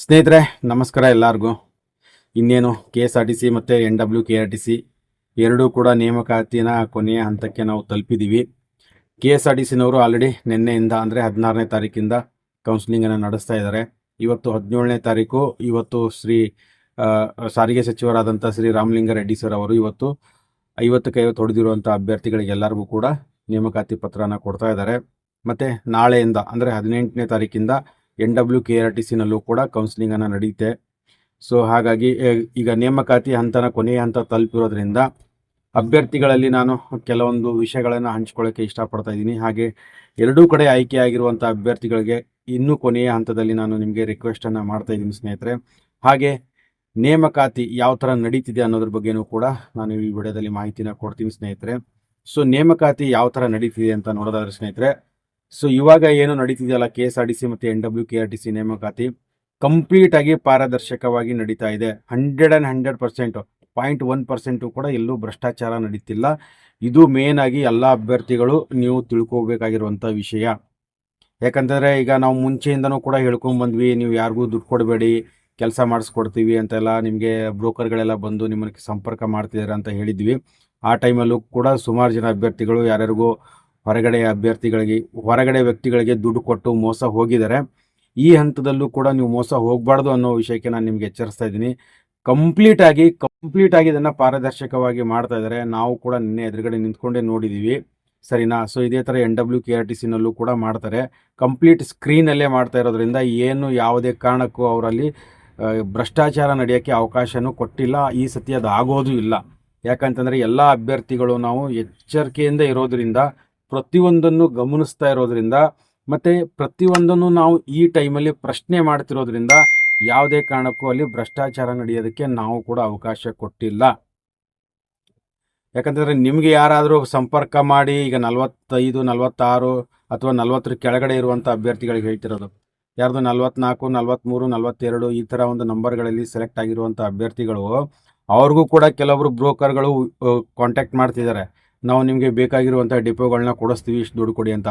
ಸ್ನೇಹಿತರೆ, ನಮಸ್ಕಾರ ಎಲ್ಲರಿಗೂ. ಇನ್ನೇನು K S R T C ಮತ್ತು N W K R T C ಎರಡೂ ಕೂಡ ನೇಮಕಾತಿನ ಕೊನೆಯ ಹಂತಕ್ಕೆ ನಾವು ತಲುಪಿದ್ದೀವಿ ಕೆ ಎಸ್ ಆರ್ ಟಿ ಸಿನವರು ಆಲ್ರೆಡಿ ನಿನ್ನೆಯಿಂದ ಅಂದರೆ ಹದಿನಾರನೇ ತಾರೀಕಿಂದ ಕೌನ್ಸಿಲಿಂಗನ್ನು ನಡೆಸ್ತಾ ಇದ್ದಾರೆ ಇವತ್ತು ಹದಿನೇಳನೇ ತಾರೀಕು, ಇವತ್ತು ಶ್ರೀ ಸಾರಿಗೆ ಸಚಿವರಾದಂಥ ಶ್ರೀ ರಾಮಲಿಂಗಾರೆಡ್ಡಿ ಸರ್ ಅವರು ಇವತ್ತು ಐವತ್ತಕ್ಕೆ ಐವತ್ತು ಹೊಡೆದಿರುವಂಥ ಅಭ್ಯರ್ಥಿಗಳಿಗೆ ಎಲ್ಲರಿಗೂ ಕೂಡ ನೇಮಕಾತಿ ಪತ್ರನ ಕೊಡ್ತಾ ಇದ್ದಾರೆ ಮತ್ತು ನಾಳೆಯಿಂದ ಅಂದರೆ ಹದಿನೆಂಟನೇ ತಾರೀಕಿಂದ N W K R T ಸಿನಲ್ಲೂ ಕೂಡ ಕೌನ್ಸಿಲಿಂಗನ್ನು ನಡೆಯುತ್ತೆ ಸೊ ಹಾಗಾಗಿ ಈಗ ನೇಮಕಾತಿ ಹಂತನ ಕೊನೆಯ ಹಂತ ತಲುಪಿರೋದ್ರಿಂದ ಅಭ್ಯರ್ಥಿಗಳಲ್ಲಿ ನಾನು ಕೆಲವೊಂದು ವಿಷಯಗಳನ್ನು ಹಂಚ್ಕೊಳ್ಳೋಕೆ ಇಷ್ಟಪಡ್ತಾ ಇದ್ದೀನಿ. ಹಾಗೆ ಎರಡೂ ಕಡೆ ಆಯ್ಕೆಯಾಗಿರುವಂಥ ಅಭ್ಯರ್ಥಿಗಳಿಗೆ ಇನ್ನೂ ಕೊನೆಯ ಹಂತದಲ್ಲಿ ನಾನು ನಿಮಗೆ ರಿಕ್ವೆಸ್ಟನ್ನು ಮಾಡ್ತಾ ಇದ್ದೀನಿ ಸ್ನೇಹಿತರೆ. ಹಾಗೆ ನೇಮಕಾತಿ ಯಾವ ಥರ ನಡೀತಿದೆ ಅನ್ನೋದ್ರ ಬಗ್ಗೆನೂ ಕೂಡ ನಾನು ಈ ವಿಡಿಯೋದಲ್ಲಿ ಮಾಹಿತಿನ ಕೊಡ್ತೀನಿ ಸ್ನೇಹಿತರೆ. ಸೊ ನೇಮಕಾತಿ ಯಾವ ಥರ ನಡೀತಿದೆ ಅಂತ ನೋಡೋದಾದ್ರೆ ಸ್ನೇಹಿತರೆ ಸೊ ಇವಾಗ ಏನು ನಡೀತಿದೆಯಲ್ಲ K S R T C ಮತ್ತು N W K R T C ನೇಮಕಾತಿ ಕಂಪ್ಲೀಟ್ ಆಗಿ ಪಾರದರ್ಶಕವಾಗಿ ನಡೀತಾ ಇದೆ. Hundred and hundred percent point one percent ಕೂಡ ಎಲ್ಲೂ ಭ್ರಷ್ಟಾಚಾರ ನಡೀತಿಲ್ಲ. ಇದು ಮೇನ್ ಆಗಿ ಎಲ್ಲ ಅಭ್ಯರ್ಥಿಗಳು ನೀವು ತಿಳ್ಕೋಬೇಕಾಗಿರುವಂಥ ವಿಷಯ. ಯಾಕಂತಂದರೆ ಈಗ ನಾವು ಮುಂಚೆಯಿಂದನೂ ಕೂಡ ಹೇಳ್ಕೊಂಬಂದ್ವಿ ನೀವು ಯಾರಿಗೂ ದುಡ್ಡು ಕೊಡಬೇಡಿ, ಕೆಲಸ ಮಾಡಿಸ್ಕೊಡ್ತೀವಿ ಅಂತೆಲ್ಲ ನಿಮಗೆ ಬ್ರೋಕರ್ಗಳೆಲ್ಲ ಬಂದು ನಿಮ್ಮನ್ನು ಸಂಪರ್ಕ ಮಾಡ್ತಿದ್ದಾರೆ ಅಂತ ಹೇಳಿದ್ವಿ. ಆ ಟೈಮಲ್ಲೂ ಕೂಡ ಸುಮಾರು ಜನ ಅಭ್ಯರ್ಥಿಗಳು ಯಾರ್ಯಾರಿಗೂ ಹೊರಗಡೆ ಅಭ್ಯರ್ಥಿಗಳಿಗೆ, ಹೊರಗಡೆ ವ್ಯಕ್ತಿಗಳಿಗೆ ದುಡ್ಡು ಕೊಟ್ಟು ಮೋಸ ಹೋಗಿದ್ದಾರೆ. ಈ ಹಂತದಲ್ಲೂ ಕೂಡ ನೀವು ಮೋಸ ಹೋಗಬಾರ್ದು ಅನ್ನೋ ವಿಷಯಕ್ಕೆ ನಾನು ನಿಮ್ಗೆ ಎಚ್ಚರಿಸ್ತಾ ಇದ್ದೀನಿ. ಕಂಪ್ಲೀಟ್ ಆಗಿ ಕಂಪ್ಲೀಟ್ ಆಗಿ ಇದನ್ನು ಪಾರದರ್ಶಕವಾಗಿ ಮಾಡ್ತಾ ಇದ್ದಾರೆ. ನಾವು ಕೂಡ ನಿನ್ನೆ ಎದುರುಗಡೆ ನಿಂತ್ಕೊಂಡೇ ನೋಡಿದ್ದೀವಿ ಸರಿನಾ? ಸೊ, ಇದೇ ಥರ N W K R T ಸಿನಲ್ಲೂ ಕೂಡ ಮಾಡ್ತಾರೆ. ಕಂಪ್ಲೀಟ್ ಸ್ಕ್ರೀನಲ್ಲೇ ಮಾಡ್ತಾ ಇರೋದ್ರಿಂದ ಏನು ಯಾವುದೇ ಕಾರಣಕ್ಕೂ ಅವರಲ್ಲಿ ಭ್ರಷ್ಟಾಚಾರ ನಡೆಯೋಕ್ಕೆ ಅವಕಾಶನೂ ಕೊಟ್ಟಿಲ್ಲ. ಈ ಸತಿ ಅದು ಆಗೋದು ಇಲ್ಲ. ಯಾಕಂತಂದರೆ ಎಲ್ಲ ಅಭ್ಯರ್ಥಿಗಳು ನಾವು ಎಚ್ಚರಿಕೆಯಿಂದ ಇರೋದ್ರಿಂದ ಪ್ರತಿಯೊಂದನ್ನು ಗಮನಿಸ್ತಾ ಇರೋದ್ರಿಂದ ಮತ್ತು ಪ್ರತಿಯೊಂದನ್ನು ನಾವು ಈ ಟೈಮಲ್ಲಿ ಪ್ರಶ್ನೆ ಮಾಡ್ತಿರೋದ್ರಿಂದ ಯಾವುದೇ ಕಾರಣಕ್ಕೂ ಅಲ್ಲಿ ಭ್ರಷ್ಟಾಚಾರ ನಡೆಯೋದಕ್ಕೆ ನಾವು ಕೂಡ ಅವಕಾಶ ಕೊಟ್ಟಿಲ್ಲ. ಯಾಕಂತಂದರೆ ನಿಮಗೆ ಯಾರಾದರೂ ಸಂಪರ್ಕ ಮಾಡಿ ಈಗ ನಲವತ್ತೈದು, ನಲವತ್ತಾರು ಅಥವಾ ನಲವತ್ತರ ಕೆಳಗಡೆ ಇರುವಂಥ ಅಭ್ಯರ್ಥಿಗಳಿಗೆ ಹೇಳ್ತಿರೋದು. ಯಾರ್ದು ನಲ್ವತ್ನಾಲ್ಕು ನಲವತ್ತ್ಮೂರು ನಲವತ್ತೆರಡು ಈ ಥರ ಒಂದು ನಂಬರ್ಗಳಲ್ಲಿ ಸೆಲೆಕ್ಟ್ ಆಗಿರುವಂಥ ಅಭ್ಯರ್ಥಿಗಳು ಅವ್ರಿಗೂ ಕೂಡ ಕೆಲವರು ಬ್ರೋಕರ್ಗಳು ಕಾಂಟ್ಯಾಕ್ಟ್ ಮಾಡ್ತಿದ್ದಾರೆ. ನಾವು ನಿಮಗೆ ಬೇಕಾಗಿರುವಂಥ ಡಿಪೋಗಳನ್ನ ಕೊಡಿಸ್ತೀವಿ, ಇಷ್ಟು ದುಡ್ಡು ಕೊಡಿ ಅಂತ.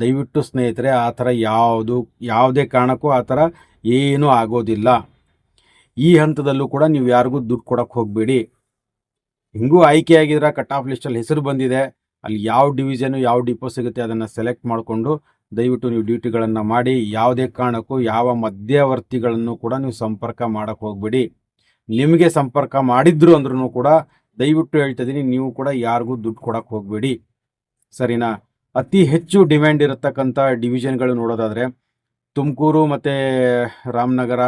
ದಯವಿಟ್ಟು ಸ್ನೇಹಿತರೆ, ಆ ಥರ ಯಾವುದು, ಯಾವುದೇ ಕಾರಣಕ್ಕೂ ಆ ಥರ ಏನೂ ಆಗೋದಿಲ್ಲ. ಈ ಹಂತದಲ್ಲೂ ಕೂಡ ನೀವು ಯಾರಿಗೂ ದುಡ್ಡು ಕೊಡೋಕ್ಕೆ ಹೋಗಬೇಡಿ. ಹಿಂಗೂ ಆಯ್ಕೆಯಾಗಿದ್ರೆ ಕಟ್ ಆಫ್ ಲಿಸ್ಟಲ್ಲಿ ಹೆಸರು ಬಂದಿದೆ. ಅಲ್ಲಿ ಯಾವ ಡಿವಿಷನು ಯಾವ ಡಿಪೋ ಸಿಗುತ್ತೆ ಅದನ್ನು ಸೆಲೆಕ್ಟ್ ಮಾಡಿಕೊಂಡು ದಯವಿಟ್ಟು ನೀವು ಡ್ಯೂಟಿಗಳನ್ನು ಮಾಡಿ, ಯಾವುದೇ ಕಾರಣಕ್ಕೂ, ಯಾವ ಮಧ್ಯವರ್ತಿಗಳನ್ನು ಕೂಡ ನೀವು ಸಂಪರ್ಕ ಮಾಡೋಕ್ಕೆ ಹೋಗಬೇಡಿ. ನಿಮಗೆ ಸಂಪರ್ಕ ಮಾಡಿದ್ರು ಅಂದ್ರೂ ಕೂಡ ದಯವಿಟ್ಟು ಹೇಳ್ತಾ ಇದ್ದೀನಿ ನೀವು ಕೂಡ ಯಾರಿಗೂ ದುಡ್ಡು ಕೊಡಕ್ಕೆ ಹೋಗಬೇಡಿ. ಸರಿನಾ? ಅತಿ ಹೆಚ್ಚು ಡಿಮ್ಯಾಂಡ್ ಇರತಕ್ಕಂಥ ಡಿವಿಷನ್ಗಳು ನೋಡೋದಾದರೆ, ತುಮಕೂರು ಮತ್ತು ರಾಮನಗರ,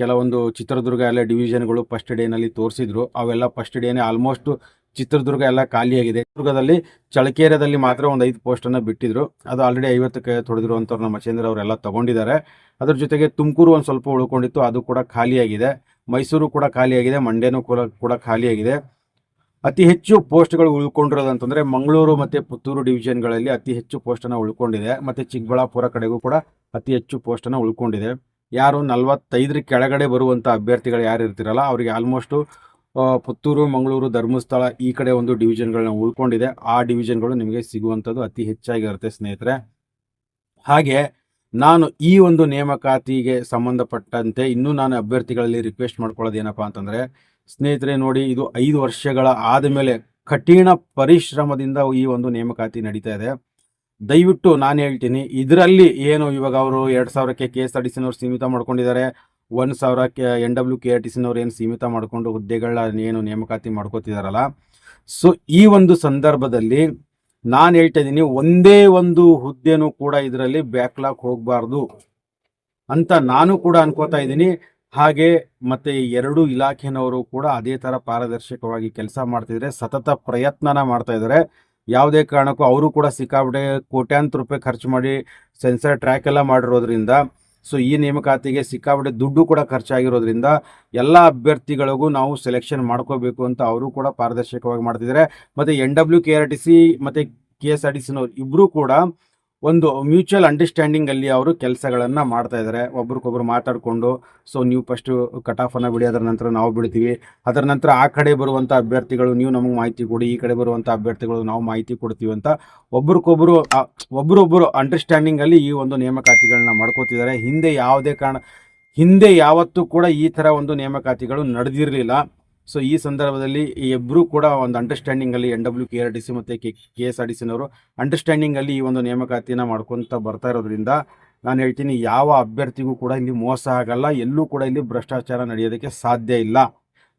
ಕೆಲವೊಂದು ಚಿತ್ರದುರ್ಗ ಎಲ್ಲ ಡಿವಿಷನ್ಗಳು ಫಸ್ಟ್ ಡೇನಲ್ಲಿ ತೋರಿಸಿದ್ರು. ಅವೆಲ್ಲ ಫಸ್ಟ್ ಡೇನೇ ಆಲ್ಮೋಸ್ಟ್ ಚಿತ್ರದುರ್ಗ ಎಲ್ಲ ಖಾಲಿಯಾಗಿದೆ. ದುರ್ಗದಲ್ಲಿ ಚಳಕೇರದಲ್ಲಿ ಮಾತ್ರ ಒಂದು ಐದು ಪೋಸ್ಟನ್ನು ಬಿಟ್ಟಿದ್ರು. ಅದು ಆಲ್ರೆಡಿ ಐವತ್ತಕ್ಕೆ ತೊಡೆದಿರುವಂಥವ್ರು ನಮ್ಮ ಮಚೇಂದ್ರ ಅವರೆಲ್ಲ ತಗೊಂಡಿದ್ದಾರೆ. ಅದ್ರ ಜೊತೆಗೆ ತುಮಕೂರು ಒಂದು ಸ್ವಲ್ಪ ಉಳ್ಕೊಂಡಿತ್ತು, ಅದು ಕೂಡ ಖಾಲಿಯಾಗಿದೆ. ಮೈಸೂರು ಕೂಡ ಖಾಲಿಯಾಗಿದೆ, ಮಂಡ್ಯನೂ ಕೂಡ ಕೂಡ ಖಾಲಿಯಾಗಿದೆ. ಅತಿ ಹೆಚ್ಚು ಪೋಸ್ಟ್ಗಳು ಉಳ್ಕೊಂಡಿರೋದಂತಂದರೆ ಮಂಗಳೂರು ಮತ್ತು ಪುತ್ತೂರು ಡಿವಿಷನ್ಗಳಲ್ಲಿ ಅತಿ ಹೆಚ್ಚು ಪೋಸ್ಟನ್ನು ಉಳ್ಕೊಂಡಿದೆ. ಮತ್ತು ಚಿಕ್ಕಬಳ್ಳಾಪುರ ಕಡೆಗೂ ಕೂಡ ಅತಿ ಹೆಚ್ಚು ಪೋಸ್ಟನ್ನು ಉಳ್ಕೊಂಡಿದೆ. ಯಾರು ನಲವತ್ತೈದರ ಕೆಳಗಡೆ ಬರುವಂಥ ಅಭ್ಯರ್ಥಿಗಳು ಯಾರು ಇರ್ತಿರಲ್ಲ, ಅವರಿಗೆ ಆಲ್ಮೋಸ್ಟು ಪುತ್ತೂರು, ಮಂಗಳೂರು ಧರ್ಮಸ್ಥಳ ಈ ಕಡೆ ಒಂದು ಡಿವಿಷನ್ಗಳನ್ನ ಉಳ್ಕೊಂಡಿದೆ. ಆ ಡಿವಿಷನ್ಗಳು ನಿಮಗೆ ಸಿಗುವಂಥದ್ದು ಅತಿ ಹೆಚ್ಚಾಗಿರುತ್ತೆ ಸ್ನೇಹಿತರೆ. ಹಾಗೆ ನಾನು ಈ ಒಂದು ನೇಮಕಾತಿಗೆ ಸಂಬಂಧಪಟ್ಟಂತೆ ಇನ್ನೂ ನಾನು ಅಭ್ಯರ್ಥಿಗಳಲ್ಲಿ ರಿಕ್ವೆಸ್ಟ್ ಮಾಡ್ಕೊಳ್ಳೋದು ಏನಪ್ಪಾ ಅಂತಂದರೆ ಸ್ನೇಹಿತರೆ ನೋಡಿ, ಇದು ಐದು ವರ್ಷಗಳ ಆದಮೇಲೆ ಕಠಿಣ ಪರಿಶ್ರಮದಿಂದ ಈ ಒಂದು ನೇಮಕಾತಿ ನಡೀತಾ ಇದೆ. ದಯವಿಟ್ಟು ನಾನು ಹೇಳ್ತೀನಿ, ಇದರಲ್ಲಿ ಏನು ಇವಾಗ ಅವರು ಎರಡು ಸಾವಿರಕ್ಕೆ ಕೆ ಎಸ್ ಆರ್ ಟಿ ಸಿನವ್ರು ಸೀಮಿತ ಮಾಡ್ಕೊಂಡಿದ್ದಾರೆ ಒಂದು ಸಾವಿರಕ್ಕೆ N W K R T ಸಿನವ್ರು ಏನು ಸೀಮಿತ ಮಾಡಿಕೊಂಡು ಹುದ್ದೆಗಳ ಏನು ನೇಮಕಾತಿ ಮಾಡ್ಕೋತಿದಾರಲ್ಲ. ಸೊ ಈ ಒಂದು ಸಂದರ್ಭದಲ್ಲಿ ನಾನು ಹೇಳ್ತಾ ಇದ್ದೀನಿ, ಒಂದೇ ಒಂದು ಹುದ್ದೆನೂ ಕೂಡ ಇದರಲ್ಲಿ ಬ್ಯಾಕ್ಲಾಗ್ ಹೋಗಬಾರ್ದು ಅಂತ ನಾನು ಕೂಡ ಅನ್ಕೋತಾ ಇದ್ದೀನಿ. ಹಾಗೆ ಮತ್ತೆ ಎರಡು ಇಲಾಖೆನವರು ಕೂಡ ಅದೇ ಥರ ಪಾರದರ್ಶಕವಾಗಿ ಕೆಲಸ ಮಾಡ್ತಿದ್ರೆ ಸತತ ಪ್ರಯತ್ನನ ಮಾಡ್ತಾ ಇದ್ದಾರೆ. ಯಾವುದೇ ಕಾರಣಕ್ಕೂ ಅವರು ಕೂಡ ಸಿಕ್ಕಾಬಿಟ್ಟೆ ಕೋಟ್ಯಾಂತರ ರೂಪಾಯಿ ಖರ್ಚು ಮಾಡಿ ಸೆನ್ಸರ್ ಟ್ರ್ಯಾಕ್ ಎಲ್ಲ ಮಾಡಿರೋದ್ರಿಂದ, ಸೊ ಈ ನೇಮಕಾತಿಗೆ ಸಿಕ್ಕಾಬಿಟ್ಟೆ ದುಡ್ಡು ಕೂಡ ಖರ್ಚಾಗಿರೋದ್ರಿಂದ ಎಲ್ಲ ಅಭ್ಯರ್ಥಿಗಳಿಗೂ ನಾವು ಸೆಲೆಕ್ಷನ್ ಮಾಡ್ಕೋಬೇಕು ಅಂತ ಅವರು ಕೂಡ ಪಾರದರ್ಶಕವಾಗಿ ಮಾಡ್ತಿದ್ದಾರೆ. ಮತ್ತು N W K R T C ಮತ್ತು ಕೆ ಎಸ್ ಆರ್ ಟಿ ಸಿನವ್ರು ಇಬ್ಬರೂ ಕೂಡ ಒಂದು ಮ್ಯೂಚುವಲ್ ಅಂಡರ್ಸ್ಟ್ಯಾಂಡಿಂಗ್ ಅಲ್ಲಿ ಅವರು ಕೆಲಸಗಳನ್ನು ಮಾಡ್ತಾ ಇದ್ದಾರೆ ಒಬ್ರಿಗೊಬ್ರು ಮಾತಾಡಿಕೊಂಡು ಸೊ ನೀವು ಫಸ್ಟು ಕಟ್ ಆಫ್ ಅನ್ನ ಬಿಡಿ, ಅದರ ನಂತರ ನಾವು ಬಿಡ್ತೀವಿ. ಅದರ ನಂತರ ಆ ಕಡೆ ಬರುವಂಥ ಅಭ್ಯರ್ಥಿಗಳು, ನೀವು ನಮಗೆ ಮಾಹಿತಿ ಕೊಡಿ, ಈ ಕಡೆ ಬರುವಂಥ ಅಭ್ಯರ್ಥಿಗಳು ನಾವು ಮಾಹಿತಿ ಕೊಡ್ತೀವಿ ಅಂತ ಒಬ್ರಿಗೊಬ್ರು ಒಬ್ರೊಬ್ಬರು ಅಂಡರ್ಸ್ಟ್ಯಾಂಡಿಂಗಲ್ಲಿ ಈ ಒಂದು ನೇಮಕಾತಿಗಳನ್ನ ಮಾಡ್ಕೋತಿದ್ದಾರೆ ಹಿಂದೆ ಯಾವುದೇ ಕಾರಣ, ಹಿಂದೆ ಯಾವತ್ತೂ ಕೂಡ ಈ ಥರ ಒಂದು ನೇಮಕಾತಿಗಳು ನಡೆದಿರಲಿಲ್ಲ. ಸೊ ಈ ಸಂದರ್ಭದಲ್ಲಿ ಇಬ್ಬರು ಕೂಡ ಒಂದು ಅಂಡರ್ಸ್ಟ್ಯಾಂಡಿಂಗಲ್ಲಿ N W K R T C ಮತ್ತು ಕೆ ಎಸ್ ಆರ್ ಟಿ ಸಿನವರು ಅಂಡರ್ಸ್ಟ್ಯಾಂಡಿಂಗಲ್ಲಿ ಈ ಒಂದು ನೇಮಕಾತಿನ ಮಾಡ್ಕೊತ ಬರ್ತಾ ಇರೋದ್ರಿಂದ ನಾನು ಹೇಳ್ತೀನಿ ಯಾವ ಅಭ್ಯರ್ಥಿಗೂ ಕೂಡ ಇಲ್ಲಿ ಮೋಸ ಆಗಲ್ಲ, ಎಲ್ಲೂ ಕೂಡ ಇಲ್ಲಿ ಭ್ರಷ್ಟಾಚಾರ ನಡೆಯೋದಕ್ಕೆ ಸಾಧ್ಯ ಇಲ್ಲ.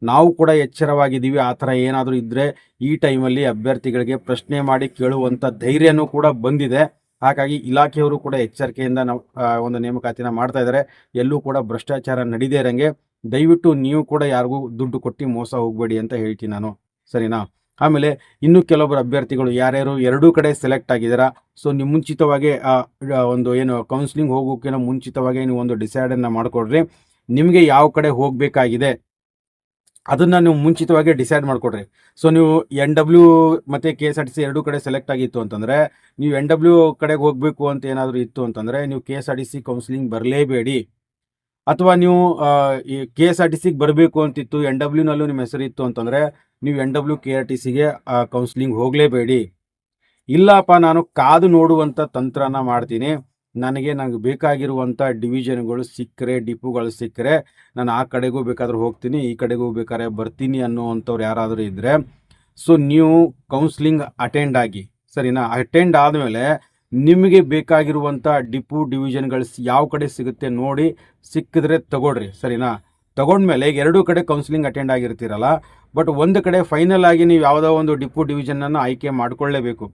ನಾವು ಕೂಡ ಎಚ್ಚರವಾಗಿದ್ದೀವಿ, ಆ ಥರ ಏನಾದರೂ ಇದ್ದರೆ ಈ ಟೈಮಲ್ಲಿ ಅಭ್ಯರ್ಥಿಗಳಿಗೆ ಪ್ರಶ್ನೆ ಮಾಡಿ ಕೇಳುವಂಥ ಧೈರ್ಯನೂ ಕೂಡ ಬಂದಿದೆ. ಹಾಗಾಗಿ ಇಲಾಖೆಯವರು ಕೂಡ ಎಚ್ಚರಿಕೆಯಿಂದ ನಾವು ಒಂದು ನೇಮಕಾತಿನ ಮಾಡ್ತಾ ಇದ್ದಾರೆ. ಎಲ್ಲೂ ಕೂಡ ಭ್ರಷ್ಟಾಚಾರ ನಡೀದೇ ಇರಂಗೆ ದಯವಿಟ್ಟು ನೀವು ಕೂಡ ಯಾರಿಗೂ ದುಡ್ಡು ಕೊಟ್ಟು ಮೋಸ ಹೋಗಬೇಡಿ ಅಂತ ಹೇಳ್ತೀನಿ ನಾನು. ಸರಿನಾ? ಆಮೇಲೆ ಇನ್ನು ಕೆಲವೊಬ್ಬರು ಅಭ್ಯರ್ಥಿಗಳು ಯಾರ್ಯಾರು ಎರಡೂ ಕಡೆ ಸೆಲೆಕ್ಟ್ ಆಗಿದ್ದೀರಾ? ಸೊ ನೀವು ಮುಂಚಿತವಾಗಿ ಒಂದು ಏನು ಕೌನ್ಸಿಲಿಂಗ್ ಹೋಗೋಕ್ಕಿಂತ ಮುಂಚಿತವಾಗಿ ನೀವು ಒಂದು ಡಿಸೈಡನ್ನು ಮಾಡಿಕೊಡ್ರಿ. ನಿಮಗೆ ಯಾವ ಕಡೆ ಹೋಗಬೇಕಾಗಿದೆ ಅದನ್ನು ನೀವು ಮುಂಚಿತವಾಗಿ ಡಿಸೈಡ್ ಮಾಡಿಕೊಡ್ರಿ. ಸೊ ನೀವು ಎನ್ ಡಬ್ಲ್ಯೂ ಮತ್ತು K S R T C ಎರಡೂ ಕಡೆ ಸೆಲೆಕ್ಟ್ ಆಗಿತ್ತು ಅಂತಂದರೆ, ನೀವು ಎನ್ ಡಬ್ಲ್ಯೂ ಕಡೆಗೆ ಹೋಗಬೇಕು ಅಂತ ಏನಾದರೂ ಇತ್ತು ಅಂತಂದರೆ, ನೀವು K S R T C counselling ಬರಲೇಬೇಡಿ. ಅಥವಾ ನೀವು ಈ ಕೆ ಎಸ್ ಆರ್ ಟಿ ಸಿಗೆ ಬರಬೇಕು ಅಂತಿತ್ತು ಎನ್ ಡಬ್ಲ್ಯೂನಲ್ಲೂ ನಿಮ್ಮ ಹೆಸರು ಇತ್ತು ಅಂತಂದರೆ ನೀವು N W K R T ಸಿಗೆ ಕೌನ್ಸಿಲಿಂಗ್ ಹೋಗಲೇಬೇಡಿ. ಇಲ್ಲಪ್ಪ, ನಾನು ಕಾದು ನೋಡುವಂಥ ತಂತ್ರನ ಮಾಡ್ತೀನಿ. ನನಗೆ ನನಗೆ ಬೇಕಾಗಿರುವಂಥ ಡಿವಿಷನ್ಗಳು ಸಿಕ್ಕರೆ, ಡಿಪುಗಳು ಸಿಕ್ಕರೆ, ನಾನು ಆ ಕಡೆಗೂ ಬೇಕಾದ್ರೆ ಹೋಗ್ತೀನಿ, ಈ ಕಡೆಗೂ ಬೇಕಾದ್ರೆ ಬರ್ತೀನಿ ಅನ್ನುವಂಥವ್ರು ಯಾರಾದರೂ ಇದ್ದರೆ ಸೊ, ನೀವು ಕೌನ್ಸಿಲಿಂಗ್ ಅಟೆಂಡ್ ಆಗಿ, ಸರಿನಾ? ಅಟೆಂಡ್ ಆದಮೇಲೆ ನಿಮಗೆ ಬೇಕಾಗಿರುವಂಥ ಡಿಪು ಡಿವಿಷನ್ಗಳು ಯಾವ ಕಡೆ ಸಿಗುತ್ತೆ ನೋಡಿ ಸಿಕ್ಕಿದ್ರೆ ತಗೊಳ್ರಿ, ಸರಿನಾ? ತಗೊಂಡ್ಮೇಲೆ ಎರಡೂ ಕಡೆ ಕೌನ್ಸಿಲಿಂಗ್ ಅಟೆಂಡ್ ಆಗಿರ್ತೀರಲ್ಲ ಬಟ್ ಒಂದು ಕಡೆ ಫೈನಲ್ ಆಗಿ ನೀವು ಯಾವುದೋ ಒಂದು ಡಿಪು ಡಿವಿಷನನ್ನು ಆಯ್ಕೆ ಮಾಡಿಕೊಳ್ಳೇಬೇಕು.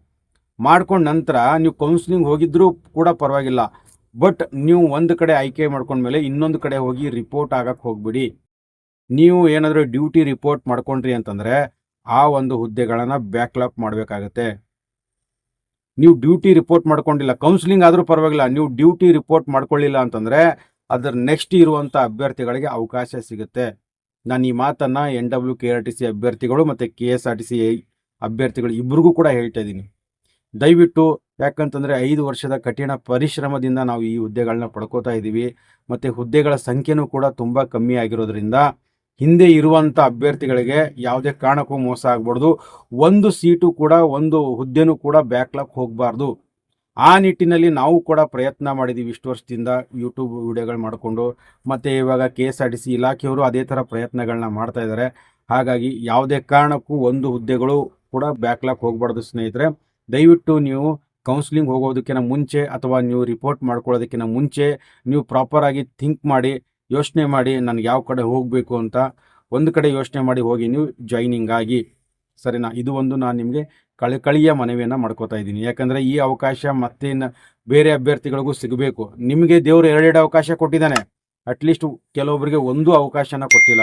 ಮಾಡ್ಕೊಂಡ ನಂತರ ನೀವು ಕೌನ್ಸಿಲಿಂಗ್ ಹೋಗಿದ್ರೂ ಕೂಡ ಪರವಾಗಿಲ್ಲ ಬಟ್ ನೀವು ಒಂದು ಕಡೆ ಆಯ್ಕೆ ಮಾಡ್ಕೊಂಡ್ಮೇಲೆ ಇನ್ನೊಂದು ಕಡೆ ಹೋಗಿ ರಿಪೋರ್ಟ್ ಆಗಕ್ಕೆ ಹೋಗ್ಬಿಡಿ. ನೀವು ಏನಾದರೂ ಡ್ಯೂಟಿ ರಿಪೋರ್ಟ್ ಮಾಡ್ಕೊಂಡ್ರಿ ಅಂತಂದರೆ ಆ ಒಂದು ಹುದ್ದೆಗಳನ್ನು ಬ್ಯಾಕ್ಲಾಪ್ ಮಾಡಬೇಕಾಗತ್ತೆ. ನೀವು ಡ್ಯೂಟಿ ರಿಪೋರ್ಟ್ ಮಾಡ್ಕೊಂಡಿಲ್ಲ ಕೌನ್ಸಿಲಿಂಗ್ ಆದರೂ ಪರವಾಗಿಲ್ಲ, ನೀವು ಡ್ಯೂಟಿ ರಿಪೋರ್ಟ್ ಮಾಡ್ಕೊಳ್ಳಿಲ್ಲ ಅಂತಂದರೆ ಅದರ ನೆಕ್ಸ್ಟ್ ಇರುವಂಥ ಅಭ್ಯರ್ಥಿಗಳಿಗೆ ಅವಕಾಶ ಸಿಗುತ್ತೆ. ನಾನು ಈ ಮಾತನ್ನು N W K R T C ಅಭ್ಯರ್ಥಿಗಳು ಮತ್ತು K S R T C ಅಭ್ಯರ್ಥಿಗಳು ಇಬ್ಬರಿಗೂ ಕೂಡ ಹೇಳ್ತಾ ಇದ್ದೀನಿ. ದಯವಿಟ್ಟು ಯಾಕಂತಂದರೆ ಐದು ವರ್ಷದ ಕಠಿಣ ಪರಿಶ್ರಮದಿಂದ ನಾವು ಈ ಹುದ್ದೆಗಳನ್ನ ಪಡ್ಕೋತಾ ಇದ್ದೀವಿ ಮತ್ತು ಹುದ್ದೆಗಳ ಸಂಖ್ಯೆನೂ ಕೂಡ ತುಂಬ ಕಮ್ಮಿ ಆಗಿರೋದ್ರಿಂದ ಹಿಂದೆ ಇರುವಂಥ ಅಭ್ಯರ್ಥಿಗಳಿಗೆ ಯಾವುದೇ ಕಾರಣಕ್ಕೂ ಮೋಸ ಆಗಬಾರ್ದು. ಒಂದು ಸೀಟು ಕೂಡ, ಒಂದು ಹುದ್ದೆನೂ ಕೂಡ ಬ್ಯಾಕ್ಲಾಕ್ ಹೋಗಬಾರ್ದು. ಆ ನಿಟ್ಟಿನಲ್ಲಿ ನಾವು ಕೂಡ ಪ್ರಯತ್ನ ಮಾಡಿದ್ದೀವಿ ಇಷ್ಟು ವರ್ಷದಿಂದ ಯೂಟ್ಯೂಬ್ ವಿಡಿಯೋಗಳು ಮಾಡಿಕೊಂಡು. ಮತ್ತು ಇವಾಗ K S R T C ಇಲಾಖೆಯವರು ಅದೇ ಥರ ಪ್ರಯತ್ನಗಳನ್ನ ಮಾಡ್ತಾ ಇದ್ದಾರೆ ಹಾಗಾಗಿ ಯಾವುದೇ ಕಾರಣಕ್ಕೂ ಒಂದು ಹುದ್ದೆಗಳು ಕೂಡ ಬ್ಯಾಕ್ಲಾಕ್ ಹೋಗಬಾರ್ದು ಸ್ನೇಹಿತರೆ. ದಯವಿಟ್ಟು ನೀವು ಕೌನ್ಸಿಲಿಂಗ್ ಹೋಗೋದಕ್ಕಿಂತ ಮುಂಚೆ ಅಥವಾ ನೀವು ರಿಪೋರ್ಟ್ ಮಾಡ್ಕೊಳ್ಳೋದಕ್ಕಿಂತ ಮುಂಚೆ ನೀವು ಪ್ರಾಪರಾಗಿ ಥಿಂಕ್ ಮಾಡಿ. ಯೋಚನೆ ಮಾಡಿ ನನಗೆ ಯಾವ ಕಡೆ ಹೋಗಬೇಕು ಅಂತ ಒಂದು ಕಡೆ ಯೋಚನೆ ಮಾಡಿ ಹೋಗಿ ನೀವು ಜಾಯ್ನಿಂಗ್ ಆಗಿ. ಸರಿನಾ? ಇದು ಒಂದು ನಾನು ನಿಮಗೆ ಕಳಕಳಿಯ ಮನವಿಯನ್ನು ಮಾಡ್ಕೋತಾ ಇದ್ದೀನಿ. ಯಾಕಂದರೆ ಈ ಅವಕಾಶ ಮತ್ತೆ ಬೇರೆ ಅಭ್ಯರ್ಥಿಗಳಿಗೂ ಸಿಗಬೇಕು. ನಿಮಗೆ ದೇವರು ಎರಡೆರಡು ಅವಕಾಶ ಕೊಟ್ಟಿದ್ದಾನೆ. ಅಟ್ಲೀಸ್ಟ್ ಕೆಲವೊಬ್ಬರಿಗೆ ಒಂದು ಅವಕಾಶನ ಕೊಟ್ಟಿಲ್ಲ.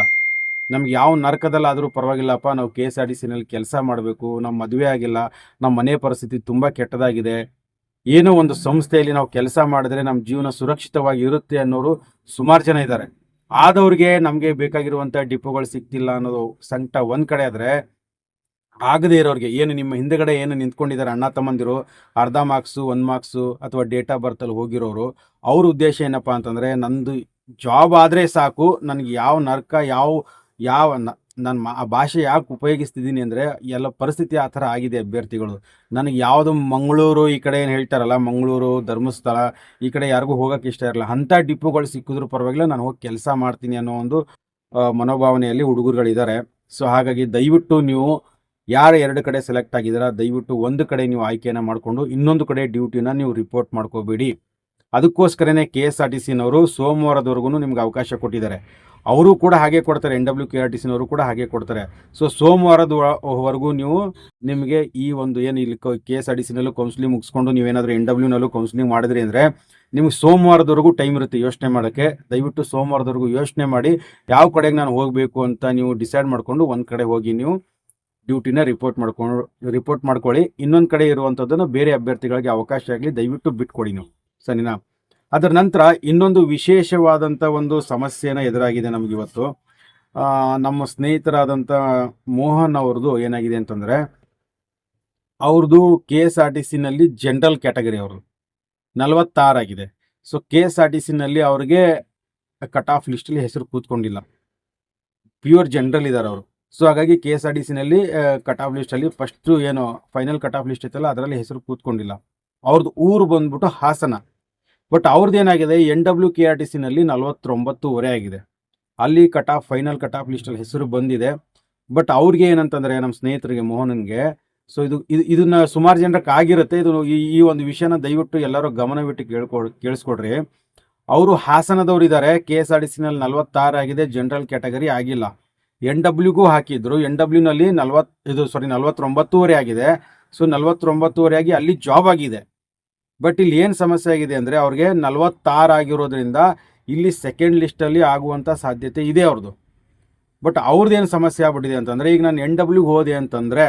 ನಮ್ಗೆ ಯಾವ ನರಕದಲ್ಲಾದರೂ ಪರವಾಗಿಲ್ಲಪ್ಪ, ನಾವು ಕೆ ಎಸ್ ಆರ್ ಟಿ ಕೆಲಸ ಮಾಡಬೇಕು ನಮ್ಮ ಮದುವೆ ಆಗಿಲ್ಲ ನಮ್ಮ ಮನೆ ಪರಿಸ್ಥಿತಿ ತುಂಬ ಕೆಟ್ಟದಾಗಿದೆ. ಏನೋ ಒಂದು ಸಂಸ್ಥೆಯಲ್ಲಿ ನಾವು ಕೆಲಸ ಮಾಡಿದ್ರೆ ನಮ್ಮ ಜೀವನ ಸುರಕ್ಷಿತವಾಗಿ ಇರುತ್ತೆ ಅನ್ನೋರು ಸುಮಾರು ಜನ ಇದ್ದಾರೆ. ಆದವ್ರಿಗೆ ನಮಗೆ ಬೇಕಾಗಿರುವಂಥ ಡಿಪೋಗಳು ಸಿಗ್ತಿಲ್ಲ ಅನ್ನೋದು ಸಂಕಟ ಒಂದು ಕಡೆ ಆದರೆ ಆಗದೇ ಇರೋರಿಗೆ, ಏನು ನಿಮ್ಮ ಹಿಂದೆಗಡೆ ಏನು ನಿಂತ್ಕೊಂಡಿದ್ದಾರೆ ಅಣ್ಣ ತಮ್ಮಂದಿರು, ಅರ್ಧ ಮಾರ್ಕ್ಸು ಒನ್ ಮಾರ್ಕ್ಸು ಅಥವಾ ಡೇಟ್ ಆಫ್ ಬರ್ತಲ್ಲಿ ಹೋಗಿರೋರು, ಅವ್ರ ಉದ್ದೇಶ ಏನಪ್ಪ ಅಂತಂದರೆ ನಂದು ಜಾಬ್ ಆದರೆ ಸಾಕು, ನನಗೆ ಯಾವ ನರ್ಕ, ಯಾವ ಯಾವ ನನ್ನ ಮಾ, ಆ ಭಾಷೆ ಯಾಕೆ ಉಪಯೋಗಿಸ್ತಿದ್ದೀನಿ ಅಂದರೆ ಎಲ್ಲ ಪರಿಸ್ಥಿತಿ ಆ ಥರ ಆಗಿದೆ ಅಭ್ಯರ್ಥಿಗಳು. ನನಗೆ ಯಾವುದು ಮಂಗಳೂರು ಈ ಕಡೆ ಏನು ಹೇಳ್ತಾರಲ್ಲ, ಮಂಗಳೂರು ಧರ್ಮಸ್ಥಳ ಈ ಕಡೆ ಯಾರಿಗೂ ಹೋಗೋಕ್ಕೆ ಇಷ್ಟ ಇರಲ್ಲ ಅಂಥ ಡಿಪೋಗಳು ಸಿಕ್ಕಿದ್ರು ಪರವಾಗಿಲ್ಲ, ನಾನು ಹೋಗಿ ಕೆಲಸ ಮಾಡ್ತೀನಿ ಅನ್ನೋ ಒಂದು ಮನೋಭಾವನೆಯಲ್ಲಿ ಹುಡುಗರುಗಳಿದ್ದಾರೆ. ಸೊ, ಹಾಗಾಗಿ ದಯವಿಟ್ಟು ನೀವು ಯಾರು ಎರಡು ಕಡೆ ಸೆಲೆಕ್ಟ್ ಆಗಿದ್ದೀರಾ, ದಯವಿಟ್ಟು ಒಂದು ಕಡೆ ನೀವು ಆಯ್ಕೆಯನ್ನು ಮಾಡಿಕೊಂಡು ಇನ್ನೊಂದು ಕಡೆ ಡ್ಯೂಟಿನ ನೀವು ರಿಪೋರ್ಟ್ ಮಾಡ್ಕೋಬೇಡಿ. ಅದಕ್ಕೋಸ್ಕರನೇ ಕೆ ಎಸ್ ಆರ್ ಟಿ ಸಿನವರು ಸೋಮವಾರದವರೆಗೂ ನಿಮ್ಗೆ ಅವಕಾಶ ಕೊಟ್ಟಿದ್ದಾರೆ. ಅವರು ಕೂಡ ಹಾಗೆ ಕೊಡ್ತಾರೆ N W K R T ಸಿನವರು ಕೂಡ ಹಾಗೆ ಕೊಡ್ತಾರೆ. ಸೊ ಸೋಮವಾರದ ವರೆಗೂ ನೀವು ನಿಮಗೆ ಈ ಒಂದು ಏನು ಇಲ್ಲಿ ಕೆ ಎಸ್ ಆರ್ ಟಿ ಸಿನಲ್ಲೂ ಕೌನ್ಸಿಲಿಂಗ್ ಮುಗಿಸ್ಕೊಂಡು ನೀವೇನಾದರೂ ಎನ್ ಡಬ್ಲ್ಯೂನಲ್ಲೂ ಕೌನ್ಸಿಲಿಂಗ್ ಮಾಡಿದ್ರಿ ಅಂದರೆ ನಿಮಗೆ ಸೋಮವಾರದವರೆಗೂ ಟೈಮ್ ಇರುತ್ತೆ ಯೋಚನೆ ಮಾಡೋಕ್ಕೆ. ದಯವಿಟ್ಟು ಸೋಮವಾರದವರೆಗೂ ಯೋಚನೆ ಮಾಡಿ ಯಾವ ಕಡೆಗೆ ನಾನು ಹೋಗಬೇಕು ಅಂತ ನೀವು ಡಿಸೈಡ್ ಮಾಡಿಕೊಂಡು ಒಂದು ಕಡೆ ಹೋಗಿ ನೀವು ಡ್ಯೂಟಿನ ರಿಪೋರ್ಟ್ ಮಾಡ್ಕೊಂಡು ರಿಪೋರ್ಟ್ ಮಾಡ್ಕೊಳ್ಳಿ. ಇನ್ನೊಂದು ಕಡೆ ಇರುವಂಥದ್ದನ್ನು ಬೇರೆ ಅಭ್ಯರ್ಥಿಗಳಿಗೆ ಅವಕಾಶ ಆಗಲಿ, ದಯವಿಟ್ಟು ಬಿಟ್ಕೊಡಿ ನೀವು. ಸರಿನಾ? ಅದರ ನಂತರ ಇನ್ನೊಂದು ವಿಶೇಷವಾದಂಥ ಒಂದು ಸಮಸ್ಯೆನ ಎದುರಾಗಿದೆ ನಮಗಿವತ್ತು ಇವತ್ತು. ನಮ್ಮ ಸ್ನೇಹಿತರಾದಂಥ ಮೋಹನ್ ಅವ್ರದ್ದು ಏನಾಗಿದೆ ಅಂತಂದರೆ, ಅವ್ರದ್ದು ಕೆ ಎಸ್ ಆರ್ ಟಿ ಸಿನಲ್ಲಿ ಜನರಲ್ ಕ್ಯಾಟಗರಿ ಅವರು ನಲವತ್ತಾರಾಗಿದೆ so K S R T ಸಿನಲ್ಲಿ ಅವ್ರಿಗೆ ಕಟ್ ಆಫ್ ಲಿಸ್ಟಲ್ಲಿ ಹೆಸರು ಕೂತ್ಕೊಂಡಿಲ್ಲ. ಪ್ಯೂರ್ ಜನರಲ್ ಇದ್ದಾರೆ ಅವರು. ಸೊ ಹಾಗಾಗಿ ಕೆ ಎಸ್ ಆರ್ ಟಿ ಸಿನಲ್ಲಿ ಕಟ್ ಆಫ್ ಲಿಸ್ಟಲ್ಲಿ ಫಸ್ಟು ಏನು ಫೈನಲ್ ಕಟ್ ಆಫ್ ಲಿಸ್ಟ್ ಇತ್ತಲ್ಲ ಅದರಲ್ಲಿ ಹೆಸರು ಕೂತ್ಕೊಂಡಿಲ್ಲ. ಅವ್ರದ್ದು ಊರು ಬಂದ್ಬಿಟ್ಟು ಹಾಸನ. ಬಟ್ ಏನಾಗಿದೆ N W K R T ಸಿನಲ್ಲಿ ನಲವತ್ತೊಂಬತ್ತುವರೆ ಆಗಿದೆ. ಅಲ್ಲಿ cut off final cut off ಲಿಸ್ಟಲ್ಲಿ ಹೆಸರು ಬಂದಿದೆ. ಬಟ್ ಅವ್ರಿಗೆ ಏನಂತಂದರೆ ನಮ್ಮ ಸ್ನೇಹಿತರಿಗೆ ಮೋಹನನ್ಗೆ ಸೊ ಇದು ಇದು, ಇದನ್ನ ಸುಮಾರು ಜನಕ್ಕೆ ಆಗಿರುತ್ತೆ. ಇದು ಈ ಒಂದು ವಿಷಯನ ದಯವಿಟ್ಟು ಎಲ್ಲರೂ ಗಮನವಿಟ್ಟು ಕೇಳ್ಕೊ, ಕೇಳಿಸ್ಕೊಡ್ರಿ. ಅವರು ಹಾಸನದವ್ರು ಇದ್ದಾರೆ ಕೆ ಎಸ್ ಆರ್ ಟಿ ಸಿನಲ್ಲಿ ನಲವತ್ತಾರು ಆಗಿದೆ. ಜನರಲ್ ಕ್ಯಾಟಗರಿ ಆಗಿಲ್ಲ. ಎನ್ ಡಬ್ಲ್ಯೂಗೂ ಹಾಕಿದ್ರು. ಎನ್ ಡಬ್ಲ್ಯೂನಲ್ಲಿ ನಲ್ವತ್ತು, ಇದು ಸಾರಿ ನಲ್ವತ್ತೊಂಬತ್ತುವರೆ ಆಗಿದೆ. ಸೊ ನಲ್ವತ್ತೊಂಬತ್ತುವರೆ ಆಗಿ ಅಲ್ಲಿ ಜಾಬ್ ಆಗಿದೆ. ಬಟ್ ಇಲ್ಲಿ ಏನು ಸಮಸ್ಯೆ ಆಗಿದೆ ಅಂದರೆ ಅವ್ರಿಗೆ ನಲ್ವತ್ತಾರು ಆಗಿರೋದ್ರಿಂದ ಇಲ್ಲಿ ಸೆಕೆಂಡ್ ಲಿಸ್ಟಲ್ಲಿ ಆಗುವಂಥ ಸಾಧ್ಯತೆ ಇದೆ ಅವ್ರದ್ದು ಬಟ್ ಅವ್ರದ್ದೇನು ಸಮಸ್ಯೆ ಆಗ್ಬಿಟ್ಟಿದೆ ಅಂತಂದರೆ ಈಗ ನಾನು ಎನ್ ಡಬ್ಲ್ಯೂಗೆ ಹೋದೆ ಅಂತಂದರೆ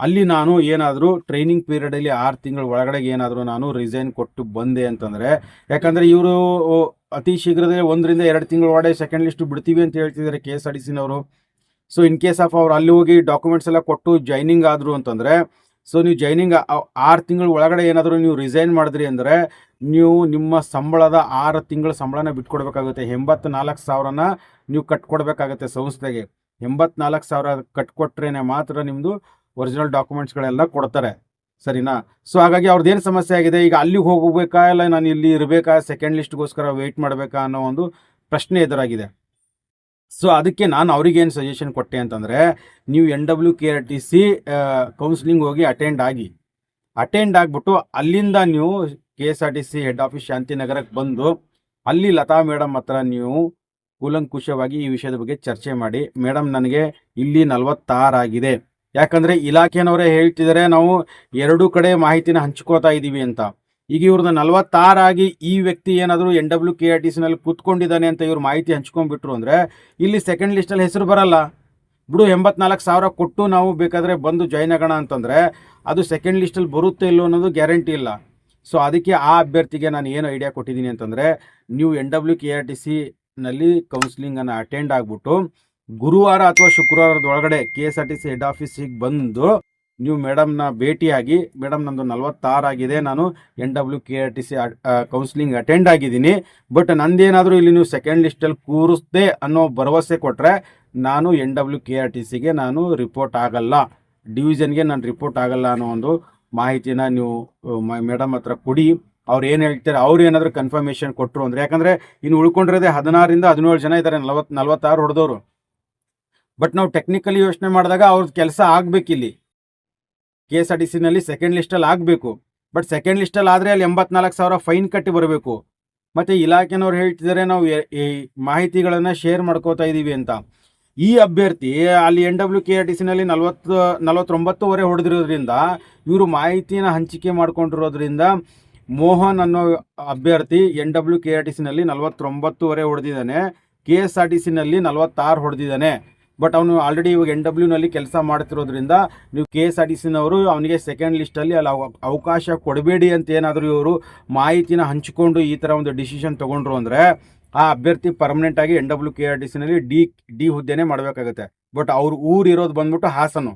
ಅಲ್ಲಿ ನಾನು ಏನಾದರೂ ಟ್ರೈನಿಂಗ್ ಪೀರಿಯಡಲ್ಲಿ ಆರು ತಿಂಗಳ ಒಳಗಡೆ ಏನಾದರೂ ನಾನು ರಿಸೈನ್ ಕೊಟ್ಟು ಬಂದೆ ಅಂತಂದರೆ, ಯಾಕಂದರೆ ಇವರು ಅತಿ ಶೀಘ್ರದಲ್ಲೇ ಒಂದರಿಂದ ಎರಡು ತಿಂಗಳ ಒಳಗಡೆ ಸೆಕೆಂಡ್ ಲಿಸ್ಟ್ ಬಿಡ್ತೀವಿ ಅಂತ ಹೇಳ್ತಿದ್ದಾರೆ ಕೆ ಎಸ್ ಆರ್ ಟಿ ಸಿನವರು ಸೊ ಇನ್ ಕೇಸ್ ಆಫ್ ಅವ್ರು ಅಲ್ಲಿ ಹೋಗಿ ಡಾಕ್ಯುಮೆಂಟ್ಸ್ ಎಲ್ಲ ಕೊಟ್ಟು ಜಾಯ್ನಿಂಗ್ ಆದರು ಅಂತಂದರೆ ಸೊ ನೀವು ಜೈನಿಂಗ್ ಆರು ತಿಂಗಳ ಒಳಗಡೆ ಏನಾದರೂ ನೀವು ರಿಸೈನ್ ಮಾಡಿದ್ರಿ ಅಂದರೆ ನೀವು ನಿಮ್ಮ ಸಂಬಳದ ಆರು ತಿಂಗಳ ಸಂಬಳನ ಬಿಟ್ಕೊಡ್ಬೇಕಾಗುತ್ತೆ. ಎಂಬತ್ನಾಲ್ಕು ಸಾವಿರನ ನೀವು ಕಟ್ಕೊಡ್ಬೇಕಾಗುತ್ತೆ ಸಂಸ್ಥೆಗೆ. ಎಂಬತ್ನಾಲ್ಕು ಸಾವಿರ ಕಟ್ಕೊಟ್ರೇನೆ ಮಾತ್ರ ನಿಮ್ಮದು ಒರಿಜಿನಲ್ ಡಾಕ್ಯುಮೆಂಟ್ಸ್ಗಳೆಲ್ಲ ಕೊಡ್ತಾರೆ. ಸರಿನಾ? ಸೊ ಹಾಗಾಗಿ ಅವ್ರದ್ದೇನು ಸಮಸ್ಯೆ ಆಗಿದೆ? ಈಗ ಅಲ್ಲಿಗೆ ಹೋಗಬೇಕಾ ಇಲ್ಲ ನಾನು ಇಲ್ಲಿ ಇರಬೇಕಾ? ಸೆಕೆಂಡ್ ಲಿಸ್ಟ್ಗೋಸ್ಕರ ವೆಯ್ಟ್ ಮಾಡಬೇಕಾ ಅನ್ನೋ ಒಂದು ಪ್ರಶ್ನೆ ಎದುರಾಗಿದೆ. ಸೊ ಅದಕ್ಕೆ ನಾನು ಅವ್ರಿಗೇನು ಸಜೆಷನ್ ಕೊಟ್ಟೆ ಅಂತಂದರೆ, ನೀವು N W K R T C counselling ಹೋಗಿ ಅಟೆಂಡ್ ಆಗಿ. ಅಟೆಂಡ್ ಆಗಿಬಿಟ್ಟು ಅಲ್ಲಿಂದ ನೀವು K S R T C head office ಶಾಂತಿನಗರಕ್ಕೆ ಬಂದು, ಅಲ್ಲಿ ಲತಾ ಮೇಡಮ್ ಹತ್ರ ನೀವು ಕೂಲಂಕುಷವಾಗಿ ಈ ವಿಷಯದ ಬಗ್ಗೆ ಚರ್ಚೆ ಮಾಡಿ ಮೇಡಮ್ ನನಗೆ ಇಲ್ಲಿ ನಲವತ್ತಾರಾಗಿದೆ ಯಾಕಂದರೆ ಇಲಾಖೆನವರೇ ಹೇಳ್ತಿದ್ದಾರೆ, ನಾವು ಎರಡೂ ಕಡೆ ಮಾಹಿತಿನ ಹಂಚ್ಕೋತಾ ಇದ್ದೀವಿ ಅಂತ. ಈಗ ಇವ್ರದ್ದು ನಲವತ್ತಾರಾಗಿ ಈ ವ್ಯಕ್ತಿ ಏನಾದರೂ N W K R T ಸಿನಲ್ಲಿ ಕೂತ್ಕೊಂಡಿದ್ದಾನೆ ಅಂತ ಇವ್ರು ಮಾಹಿತಿ ಹಂಚ್ಕೊಂಡ್ಬಿಟ್ರು ಅಂದರೆ ಇಲ್ಲಿ ಸೆಕೆಂಡ್ ಲಿಸ್ಟಲ್ಲಿ ಹೆಸರು ಬರಲ್ಲ. ಬಿಡು, ಎಂಬತ್ನಾಲ್ಕು ಸಾವಿರ ಕೊಟ್ಟು ನಾವು ಬೇಕಾದರೆ ಬಂದು ಜಾಯ್ನ್ ಆಗೋಣ ಅಂತಂದರೆ ಅದು ಸೆಕೆಂಡ್ ಲಿಸ್ಟಲ್ಲಿ ಬರುತ್ತೆ ಇಲ್ಲೋ ಅನ್ನೋದು ಗ್ಯಾರಂಟಿ ಇಲ್ಲ. ಸೊ ಅದಕ್ಕೆ ಆ ಅಭ್ಯರ್ಥಿಗೆ ನಾನು ಏನು ಐಡಿಯಾ ಕೊಟ್ಟಿದ್ದೀನಿ ಅಂತಂದರೆ ನೀವು N W K R T ಸಿನಲ್ಲಿ ಕೌನ್ಸಿಲಿಂಗನ್ನು ಅಟೆಂಡ್ ಆಗಿಬಿಟ್ಟು ಗುರುವಾರ ಅಥವಾ ಶುಕ್ರವಾರದೊಳಗಡೆ K S R T C head ಆಫೀಸಿಗೆ ಬಂದು ನೀವು ಮೇಡಮ್ನ ಭೇಟಿಯಾಗಿ, ಮೇಡಮ್ ನಂದು ನಲವತ್ತಾರು ಆಗಿದೆ, ನಾನು N W K R T C counselling attend ಆಗಿದ್ದೀನಿ. ಬಟ್ ನಂದೇನಾದರೂ ಇಲ್ಲಿ ನೀವು ಸೆಕೆಂಡ್ ಲಿಸ್ಟಲ್ಲಿ ಕೂರಿಸ್ದೆ ಅನ್ನೋ ಭರವಸೆ ಕೊಟ್ಟರೆ ನಾನು N W K R T ಸಿಗೆ ನಾನು ರಿಪೋರ್ಟ್ ಆಗಲ್ಲ. ಡಿವಿಷನ್ಗೆ ನಾನು ರಿಪೋರ್ಟ್ ಆಗಲ್ಲ ಅನ್ನೋ ಒಂದು ಮಾಹಿತಿನ ನೀವು ಮೇಡಮ್ ಹತ್ರ ಕೊಡಿ. ಅವ್ರು ಏನು ಹೇಳ್ತಾರೆ, ಅವ್ರು ಏನಾದರೂ ಕನ್ಫರ್ಮೇಷನ್ ಕೊಟ್ಟರು ಅಂದರೆ, ಯಾಕಂದರೆ ಇನ್ನು ಉಳ್ಕೊಂಡಿರೋದೇ ಹದಿನಾರರಿಂದ ಹದಿನೇಳು ಜನ ಇದ್ದಾರೆ ನಲವತ್ತು ನಲವತ್ತಾರು ಹೊಡೆದವರು. ಬಟ್ ನಾವು ಟೆಕ್ನಿಕಲಿ ಯೋಚನೆ ಮಾಡಿದಾಗ ಅವ್ರದ್ದು ಕೆಲಸ ಆಗಬೇಕಿಲ್ಲಿ. ಕೆ ಎಸ್ ಆರ್ ಟಿ ಸಿನಲ್ಲಿ ಸೆಕೆಂಡ್ ಲಿಸ್ಟಲ್ಲಿ ಆಗಬೇಕು ಬಟ್ ಸೆಕೆಂಡ್ ಲಿಸ್ಟಲ್ಲಿ ಆದರೆ ಅಲ್ಲಿ ಎಂಬತ್ನಾಲ್ಕು ಸಾವಿರ ಫೈನ್ ಕಟ್ಟಿ ಬರಬೇಕು. ಮತ್ತು ಇಲಾಖೆನವ್ರು ಹೇಳ್ತಿದ್ದಾರೆ ನಾವು ಈ ಮಾಹಿತಿಗಳನ್ನು ಶೇರ್ ಮಾಡ್ಕೋತಾ ಇದ್ದೀವಿ ಅಂತ. ಈ ಅಭ್ಯರ್ಥಿ ಅಲ್ಲಿ N W K R T ಸಿನಲ್ಲಿ ನಲ್ವತ್ತು, ನಲವತ್ತೊಂಬತ್ತುವರೆ ಹೊಡೆದಿರೋದ್ರಿಂದ, ಇವರು ಮಾಹಿತಿನ ಹಂಚಿಕೆ ಮಾಡ್ಕೊಂಡಿರೋದ್ರಿಂದ ಮೋಹನ್ ಅನ್ನೋ ಅಭ್ಯರ್ಥಿ N W K R T ಸಿನಲ್ಲಿ ನಲವತ್ತೊಂಬತ್ತುವರೆ ಹೊಡೆದಿದ್ದಾನೆ. ಕೆ ಎಸ್ ಆರ್ ಟಿ ಸಿನಲ್ಲಿ ನಲವತ್ತಾರು ಹೊಡೆದಿದ್ದಾನೆ. ಬಟ್ ಅವನು ಆಲ್ರೆಡಿ ಇವಾಗ ಎನ್ ಡಬ್ಲ್ಯೂನಲ್ಲಿ ಕೆಲಸ ಮಾಡ್ತಿರೋದ್ರಿಂದ ನೀವು ಕೆ ಎಸ್ ಆರ್ ಟಿ ಸಿನವರು ಅವನಿಗೆ ಸೆಕೆಂಡ್ ಲಿಸ್ಟಲ್ಲಿ ಅಲ್ಲಿ ಅವ- ಅವಕಾಶ ಕೊಡಬೇಡಿ ಅಂತ ಏನಾದರೂ ಇವರು ಮಾಹಿತಿನ ಹಂಚಿಕೊಂಡು ಈ ಥರ ಒಂದು ಡಿಸಿಷನ್ ತೊಗೊಂಡ್ರು ಅಂದರೆ ಆ ಅಭ್ಯರ್ಥಿ ಪರ್ಮನೆಂಟ್ ಆಗಿ N W K R T ಸಿನಲ್ಲಿ D D ಹುದ್ದೆನೇ ಮಾಡಬೇಕಾಗುತ್ತೆ. ಬಟ್ ಅವ್ರ ಊರು ಇರೋದು ಬಂದ್ಬಿಟ್ಟು ಹಾಸನು.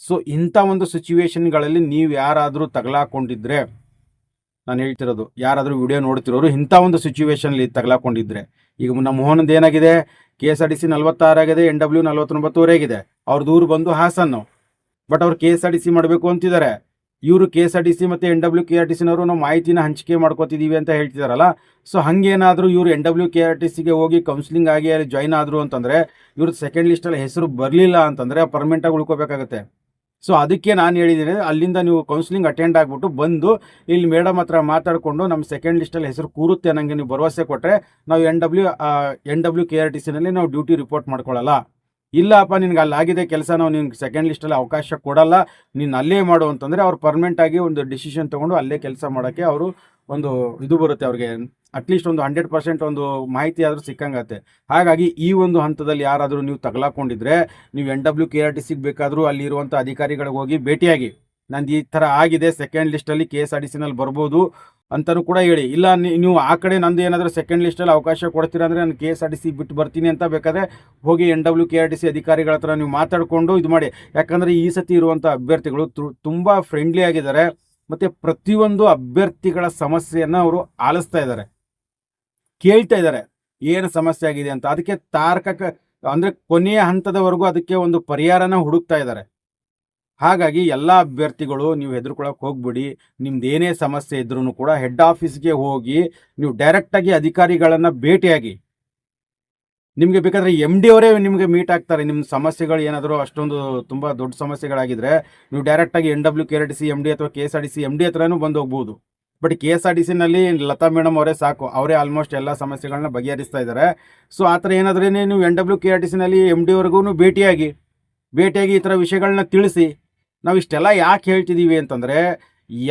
ಸೊ ಇಂಥ ಒಂದು ಸಿಚುವೇಶನ್ಗಳಲ್ಲಿ ನೀವು ಯಾರಾದರೂ ತಗಲಾಕೊಂಡಿದ್ರೆ, ನಾನು ಹೇಳ್ತಿರೋದು, ಯಾರಾದರೂ ವಿಡಿಯೋ ನೋಡ್ತಿರೋರು ಇಂಥ ಒಂದು ಸಿಚುವೇಶನ್ಲಿ ತಗಲಾಕೊಂಡಿದ್ರೆ ಈಗ ನಮ್ಮ ಮೋಹನದ್ದು ಏನಾಗಿದೆ? K S R T C ನಲ್ವತ್ತಾರಾಗಿದೆ N W ನಲ್ವತ್ತೊಂಬತ್ತುವರೆ ಆಗಿದೆ. ದೂರು ಬಂದು ಹಾಸನ್ನು ಬಟ್ ಅವ್ರು K S R T C ಮಾಡಬೇಕು ಅಂತಿದ್ದಾರೆ. ಇವರು K S R T C ಮತ್ತು N W K R T ಸಿನವರು ನಾವು ಮಾಹಿತಿನ ಹಂಚಿಕೆ ಮಾಡ್ಕೋತಿದ್ದೀವಿ ಅಂತ ಹೇಳ್ತಿದಾರಲ್ಲ. ಸೊ ಹಂಗೇನಾದರೂ ಇವರು N W K R T ಸಿಗೆ ಹೋಗಿ ಕೌನ್ಸಿಲಿಂಗ್ ಆಗಿ ಅಲ್ಲಿ ಜಾಯ್ನ್ ಆದರು ಅಂತಂದರೆ ಇವ್ರದ್ದು ಸೆಕೆಂಡ್ ಲಿಸ್ಟಲ್ಲಿ ಹೆಸರು ಬರಲಿಲ್ಲ ಅಂತಂದರೆ ಪರ್ಮನೆಂಟಾಗಿ ಉಳ್ಕೋಬೇಕಾಗತ್ತೆ. ಸೊ ಅದಕ್ಕೆ ನಾನು ಹೇಳಿದ್ದೀನಿ, ಅಲ್ಲಿಂದ ನೀವು ಕೌನ್ಸಿಲಿಂಗ್ ಅಟೆಂಡ್ ಆಗಿಬಿಟ್ಟು ಬಂದು ಇಲ್ಲಿ ಮೇಡಮ್ ಹತ್ರ ಮಾತಾಡಿಕೊಂಡು ನಮ್ಮ ಸೆಕೆಂಡ್ ಲಿಸ್ಟಲ್ಲಿ ಹೆಸರು ಕೂರುತ್ತೆ ನನಗೆ ನೀವು ಭರವಸೆ ಕೊಟ್ಟರೆ ನಾವು N W N W K R T ಸಿನಲ್ಲಿ ನಾವು ಡ್ಯೂಟಿ ರಿಪೋರ್ಟ್ ಮಾಡ್ಕೊಳ್ಳಲ್ಲ ಇಲ್ಲಪ್ಪ, ನಿನ್ಗೆ ಅಲ್ಲಿ ಆಗಿದೆ ಕೆಲಸ, ನಾವು ನಿನ್ಗೆ ಸೆಕೆಂಡ್ ಲಿಸ್ಟಲ್ಲಿ ಅವಕಾಶ ಕೊಡಲ್ಲ. ನೀನು ಅಲ್ಲೇ ಮಾಡು ಅಂತಂದರೆ ಅವ್ರು ಪರ್ಮನೆಂಟಾಗಿ ಒಂದು ಡಿಸಿಷನ್ ತೊಗೊಂಡು ಅಲ್ಲೇ ಕೆಲಸ ಮಾಡೋಕ್ಕೆ ಅವರು ಒಂದು ಇದು ಬರುತ್ತೆ ಅವ್ರಿಗೆ. ಅಟ್ಲೀಸ್ಟ್ ಒಂದು ಹಂಡ್ರೆಡ್ ಪರ್ಸೆಂಟ್ ಒಂದು ಮಾಹಿತಿ ಆದರೂ ಸಿಕ್ಕಂಗತ್ತೆ. ಹಾಗಾಗಿ ಈ ಒಂದು ಹಂತದಲ್ಲಿ ಯಾರಾದರೂ ನೀವು ತಗಲಾಕೊಂಡಿದ್ರೆ ನೀವು N W K R T ಸಿಗೆ ಬೇಕಾದರೂ ಅಲ್ಲಿರುವಂಥ ಅಧಿಕಾರಿಗಳಿಗೆ ಹೋಗಿ ಭೇಟಿಯಾಗಿ. ನಂದು ಈ ಥರ ಆಗಿದೆ ಸೆಕೆಂಡ್ ಲಿಸ್ಟಲ್ಲಿ ಕೆ ಎಸ್ ಆರ್ ಟಿ ಸಿನಲ್ಲಿ ಬರ್ಬೋದು ಅಂತಲೂ ಕೂಡ ಹೇಳಿ. ಇಲ್ಲ ನೀವು ಆ ಕಡೆ ನಂದು ಏನಾದರೂ ಸೆಕೆಂಡ್ ಲಿಸ್ಟಲ್ಲಿ ಅವಕಾಶ ಕೊಡ್ತೀರಾ ಅಂದರೆ ನಾನು K S R T C ಬಿಟ್ಟು ಬರ್ತೀನಿ ಅಂತ ಬೇಕಾದರೆ ಹೋಗಿ N W K R T C ಅಧಿಕಾರಿಗಳ ಹತ್ರ ನೀವು ಮಾತಾಡಿಕೊಂಡು ಇದು ಮಾಡಿ. ಯಾಕಂದರೆ ಈ ಸತಿ ಇರುವಂಥ ಅಭ್ಯರ್ಥಿಗಳು ತುಂಬ ಫ್ರೆಂಡ್ಲಿ ಆಗಿದ್ದಾರೆ. ಮತ್ತು ಪ್ರತಿಯೊಂದು ಅಭ್ಯರ್ಥಿಗಳ ಸಮಸ್ಯೆಯನ್ನು ಅವರು ಆಲಿಸ್ತಾ ಇದ್ದಾರೆ ಕೇಳ್ತಾ ಇದ್ದಾರೆ ಏನು ಸಮಸ್ಯೆ ಆಗಿದೆ ಅಂತ. ಅದಕ್ಕೆ ತಾರ್ಕಕ, ಅಂದರೆ ಕೊನೆಯ ಹಂತದವರೆಗೂ ಅದಕ್ಕೆ ಒಂದು ಪರಿಹಾರನ ಹುಡುಕ್ತಾ ಇದ್ದಾರೆ ಹಾಗಾಗಿ ಎಲ್ಲ ಅಭ್ಯರ್ಥಿಗಳು ನೀವು ಹೆದರ್ಕೊಳಕ್ಕೆ ಹೋಗ್ಬಿಡಿ. ನಿಮ್ದು ಏನೇ ಸಮಸ್ಯೆ ಇದ್ರೂ ಕೂಡ ಹೆಡ್ ಆಫೀಸ್ಗೆ ಹೋಗಿ, ನೀವು ಡೈರೆಕ್ಟಾಗಿ ಅಧಿಕಾರಿಗಳನ್ನು ಭೇಟಿಯಾಗಿ ನಿಮಗೆ ಬೇಕಾದರೆ ಎಂ ಡಿ ಅವರೇ ನಿಮಗೆ ಮೀಟ್ ಆಗ್ತಾರೆ. ನಿಮ್ಮ ಸಮಸ್ಯೆಗಳು ಏನಾದರೂ ಅಷ್ಟೊಂದು ತುಂಬ ದೊಡ್ಡ ಸಮಸ್ಯೆಗಳಾಗಿದ್ದರೆ ನೀವು ಡೈರೆಕ್ಟಾಗಿ N W K R T C M D ಅಥವಾ K S R D C M D ಹತ್ರನೂ ಬಂದು ಹೋಗ್ಬೋದು. But K S R D ಸಿನಲ್ಲಿ Latha madam ಅವರೇ ಸಾಕು. ಅವರೇ ಆಲ್ಮೋಸ್ಟ್ ಎಲ್ಲ ಸಮಸ್ಯೆಗಳನ್ನ ಬಗೆಹರಿಸ್ತಾ ಇದ್ದಾರೆ ಸೊ ಆ ಥರ ಏನಾದ್ರೇ ನೀವು N W K R T ಸಿನಲ್ಲಿ M D ವರ್ಗೂ ಭೇಟಿಯಾಗಿ ಭೇಟಿಯಾಗಿ ಈ ಥರ ವಿಷಯಗಳನ್ನ ತಿಳಿಸಿ. ನಾವು ಇಷ್ಟೆಲ್ಲ ಯಾಕೆ ಹೇಳ್ತಿದ್ದೀವಿ ಅಂತಂದರೆ,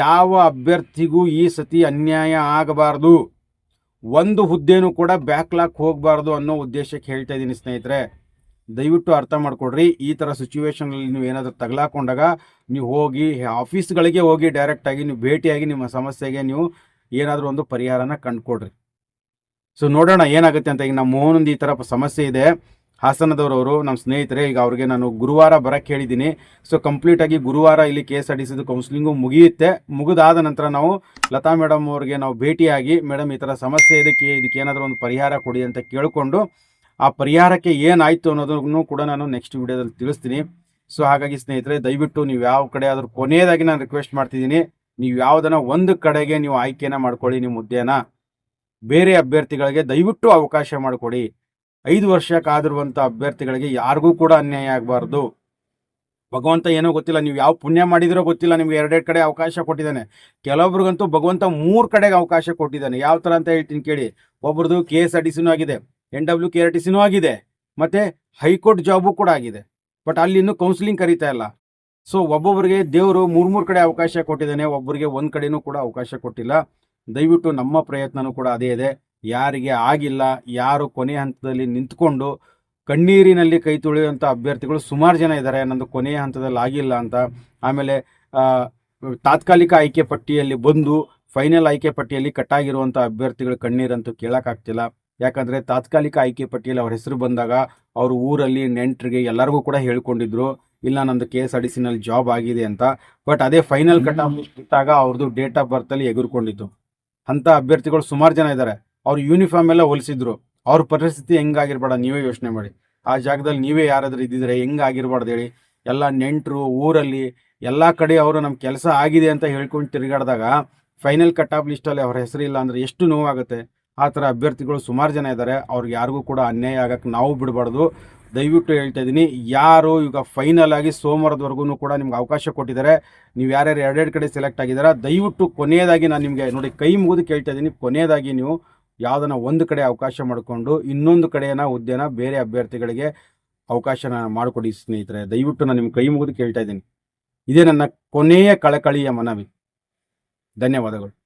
ಯಾವ ಅಭ್ಯರ್ಥಿಗೂ ಈ ಸತಿ ಅನ್ಯಾಯ ಆಗಬಾರ್ದು. ಒಂದು ಹುದ್ದೆನೂ ಕೂಡ ಬ್ಯಾಕ್ಲಾಕ್ ಹೋಗಬಾರ್ದು ಅನ್ನೋ ಉದ್ದೇಶಕ್ಕೆ ಹೇಳ್ತಾ ಇದ್ದೀನಿ ಸ್ನೇಹಿತರೆ. ದಯವಿಟ್ಟು ಅರ್ಥ ಮಾಡಿಕೊಡ್ರಿ. ಈ ಥರ ಸಿಚುವೇಶನಲ್ಲಿ ನೀವು ಏನಾದರೂ ತಗಲಾಕೊಂಡಾಗ ನೀವು ಹೋಗಿ ಆಫೀಸ್ಗಳಿಗೆ ಹೋಗಿ ಡೈರೆಕ್ಟಾಗಿ ನೀವು ಭೇಟಿಯಾಗಿ ನಿಮ್ಮ ಸಮಸ್ಯೆಗೆ ನೀವು ಏನಾದರೂ ಒಂದು ಪರಿಹಾರನ ಕಂಡುಕೊಡ್ರಿ. ಸೊ ನೋಡೋಣ ಏನಾಗುತ್ತೆ ಅಂತ ಈಗ ನಮ್ಮ ಮೋಹನೊಂದು ಈ ಥರ ಸಮಸ್ಯೆ ಇದೆ. ಹಾಸನದವರವರು ನಮ್ಮ ಸ್ನೇಹಿತರೆ, ಈಗ ಅವ್ರಿಗೆ ನಾನು ಗುರುವಾರ ಬರಕ್ಕೆ ಹೇಳಿದ್ದೀನಿ ಸೊ ಕಂಪ್ಲೀಟಾಗಿ ಗುರುವಾರ ಇಲ್ಲಿ ಕೆ ಎಸ್ ಆರ್ ಟಿ ಸಿದು ಕೌನ್ಸಿಲಿಂಗು ಮುಗಿಯುತ್ತೆ. ಮುಗಿದಾದ ನಂತರ ನಾವು ಲತಾ ಮೇಡಮ್ ಅವ್ರಿಗೆ ನಾವು ಭೇಟಿಯಾಗಿ, ಮೇಡಮ್, ಈ ಥರ ಸಮಸ್ಯೆ ಇದಕ್ಕೆ ಇದಕ್ಕೆ ಏನಾದರೂ ಒಂದು ಪರಿಹಾರ ಕೊಡಿ ಅಂತ ಕೇಳಿಕೊಂಡು, ಆ ಪರಿಹಾರಕ್ಕೆ ಏನಾಯಿತು ಅನ್ನೋದನ್ನು ಕೂಡ ನಾನು ನೆಕ್ಸ್ಟ್ ವಿಡಿಯೋದಲ್ಲಿ ತಿಳಿಸ್ತೀನಿ. ಸೊ ಹಾಗಾಗಿ ಸ್ನೇಹಿತರೆ, ದಯವಿಟ್ಟು ನೀವು ಯಾವ ಕಡೆ ಆದರೂ ಕೊನೆಯದಾಗಿ ನಾನು ರಿಕ್ವೆಸ್ಟ್ ಮಾಡ್ತಿದ್ದೀನಿ. ನೀವು ಯಾವುದನ್ನ ಒಂದು ಕಡೆಗೆ ನೀವು ಆಯ್ಕೆನ ಮಾಡ್ಕೊಳ್ಳಿ ನಿಮ್ಮ ಹುದ್ದೆನ ಬೇರೆ ಅಭ್ಯರ್ಥಿಗಳಿಗೆ ದಯವಿಟ್ಟು ಅವಕಾಶ ಮಾಡಿಕೊಡಿ. ಐದು ವರ್ಷಕ್ಕಾದಿರುವಂಥ ಅಭ್ಯರ್ಥಿಗಳಿಗೆ ಯಾರಿಗೂ ಕೂಡ ಅನ್ಯಾಯ ಆಗಬಾರ್ದು. ಭಗವಂತ ಏನೋ ಗೊತ್ತಿಲ್ಲ, ನೀವು ಯಾವ ಪುಣ್ಯ ಮಾಡಿದಿರೋ ಗೊತ್ತಿಲ್ಲ, ನಿಮ್ಗೆ ಎರಡೆರಡು ಕಡೆ ಅವಕಾಶ ಕೊಟ್ಟಿದ್ದಾನೆ. ಕೆಲವೊಬ್ರಿಗಂತೂ ಭಗವಂತ ಮೂರು ಕಡೆಗೆ ಅವಕಾಶ ಕೊಟ್ಟಿದ್ದಾನೆ. ಯಾವ ಥರ ಅಂತ ಹೇಳ್ತೀನಿ ಕೇಳಿ. ಒಬ್ರದ್ದು ಕೆ ಎಸ್ ಆರ್ ಟಿ ಸಿನೂ ಆಗಿದೆ, N W K R T ಸಿನೂ ಆಗಿದೆ, ಮತ್ತು ಹೈಕೋರ್ಟ್ ಜಾಬು ಕೂಡ ಆಗಿದೆ. ಬಟ್ ಅಲ್ಲಿ ಇನ್ನೂ ಕೌನ್ಸಿಲಿಂಗ್ ಕರೀತಾ ಇಲ್ಲ. ಸೊ ಒಬ್ಬೊಬ್ಬರಿಗೆ ದೇವರು ಮೂರು ಮೂರು ಕಡೆ ಅವಕಾಶ ಕೊಟ್ಟಿದ್ದಾನೆ, ಒಬ್ಬರಿಗೆ ಒಂದು ಕಡೆನೂ ಕೂಡ ಅವಕಾಶ ಕೊಟ್ಟಿಲ್ಲ. ದಯವಿಟ್ಟು ನಮ್ಮ ಪ್ರಯತ್ನನೂ ಕೂಡ ಅದೇ ಇದೆ. ಯಾರಿಗೆ ಆಗಿಲ್ಲ ಯಾರು ಕೊನೆ ಹಂತದಲ್ಲಿ ನಿಂತ್ಕೊಂಡು ಕಣ್ಣೀರಿನಲ್ಲಿ ಕೈ ತುಳಿಯುವಂಥ ಅಭ್ಯರ್ಥಿಗಳು ಸುಮಾರು ಜನ ಇದ್ದಾರೆ. ನಂದು ಕೊನೆಯ ಹಂತದಲ್ಲಿ ಆಗಿಲ್ಲ ಅಂತ. ಆಮೇಲೆ ತಾತ್ಕಾಲಿಕ ಆಯ್ಕೆ ಪಟ್ಟಿಯಲ್ಲಿ ಬಂದು ಫೈನಲ್ ಆಯ್ಕೆ ಪಟ್ಟಿಯಲ್ಲಿ ಕಟ್ಟಾಗಿರುವಂಥ ಅಭ್ಯರ್ಥಿಗಳು ಕಣ್ಣೀರಂತೂ ಕೇಳೋಕ್ಕಾಗ್ತಿಲ್ಲ ಯಾಕಂದರೆ ತಾತ್ಕಾಲಿಕ ಆಯ್ಕೆ ಪಟ್ಟಿಯಲ್ಲಿ ಅವ್ರ ಹೆಸರು ಬಂದಾಗ ಅವರು ಊರಲ್ಲಿ ನೆಂಟರಿಗೆ ಎಲ್ಲರಿಗೂ ಕೂಡ ಹೇಳ್ಕೊಂಡಿದ್ರು ಇಲ್ಲ ನಂದು ಕೆ ಎಸ್ ಆರ್ ಟಿ ಸಿನಲ್ಲಿ ಜಾಬ್ ಆಗಿದೆ ಅಂತ. ಬಟ್ ಅದೇ ಫೈನಲ್ ಕಟ್ ಆಫ್ ಇಟ್ಟಾಗ ಅವ್ರದ್ದು ಡೇಟ್ ಆಫ್ ಬರ್ತಲ್ಲಿ ಎಗುರ್ಕೊಂಡಿತ್ತು ಅಂಥ ಅಭ್ಯರ್ಥಿಗಳು ಸುಮಾರು ಜನ ಇದ್ದಾರೆ. ಅವ್ರು ಯೂನಿಫಾರ್ಮ್ ಎಲ್ಲ ಹೊಲಿಸಿದ್ರು. ಅವ್ರ ಪರಿಸ್ಥಿತಿ ಹೆಂಗಾಗಿರ್ಬೇಡ, ನೀವೇ ಯೋಚನೆ ಮಾಡಿ. ಆ ಜಾಗದಲ್ಲಿ ನೀವೇ ಯಾರಾದ್ರೂ ಇದ್ದಿದ್ರೆ ಹೆಂಗಾಗಿರ್ಬಾರ್ದು ಹೇಳಿ. ಎಲ್ಲ ನೆಂಟರು, ಊರಲ್ಲಿ ಎಲ್ಲ ಕಡೆ ಅವರು ನಮ್ಮ ಕೆಲಸ ಆಗಿದೆ ಅಂತ ಹೇಳ್ಕೊಂಡು ತಿರುಗಾಡಿದಾಗ ಫೈನಲ್ ಕಟ್ ಆಫ್ ಲಿಸ್ಟಲ್ಲಿ ಅವ್ರ ಹೆಸರಿಲ್ಲ ಅಂದರೆ ಎಷ್ಟು ನೋವಾಗುತ್ತೆ. ಆ ಥರ ಅಭ್ಯರ್ಥಿಗಳು ಸುಮಾರು ಜನ ಇದ್ದಾರೆ. ಅವ್ರಿಗೆ ಯಾರಿಗೂ ಕೂಡ ಅನ್ಯಾಯ ಆಗಕ್ಕೆ ನಾವು ಬಿಡಬಾರ್ದು. ದಯವಿಟ್ಟು ಹೇಳ್ತಾ ಇದ್ದೀನಿ, ಯಾರು ಈಗ ಫೈನಲ್ ಆಗಿ ಸೋಮವಾರದವರೆಗೂ ಕೂಡ ನಿಮ್ಗೆ ಅವಕಾಶ ಕೊಟ್ಟಿದ್ದಾರೆ. ನೀವು ಯಾರ್ಯಾರು ಎರಡೆರಡು ಕಡೆ ಸೆಲೆಕ್ಟ್ ಆಗಿದ್ದಾರೆ, ದಯವಿಟ್ಟು ಕೊನೆಯದಾಗಿ ನಾನು ನಿಮಗೆ ನೋಡಿ ಕೈ ಮುಗಿದು ಕೇಳ್ತಾ ಇದ್ದೀನಿ. ಕೊನೆಯದಾಗಿ ನೀವು ಯಾವುದನ್ನ ಒಂದು ಕಡೆ ಅವಕಾಶ ಮಾಡಿಕೊಂಡು ಇನ್ನೊಂದು ಕಡೆಯನ್ನ ಹುದ್ದೆನ ಬೇರೆ ಅಭ್ಯರ್ಥಿಗಳಿಗೆ ಅವಕಾಶನ ಮಾಡಿಕೊಡಿ ಸ್ನೇಹಿತರೆ. ದಯವಿಟ್ಟು ನಾನು ನಿಮ್ಮ ಕೈ ಮುಗಿದು ಕೇಳ್ತಾ ಇದ್ದೀನಿ. ಇದೇ ನನ್ನ ಕೊನೆಯ ಕಳಕಳಿಯ ಮನವಿ. ಧನ್ಯವಾದಗಳು.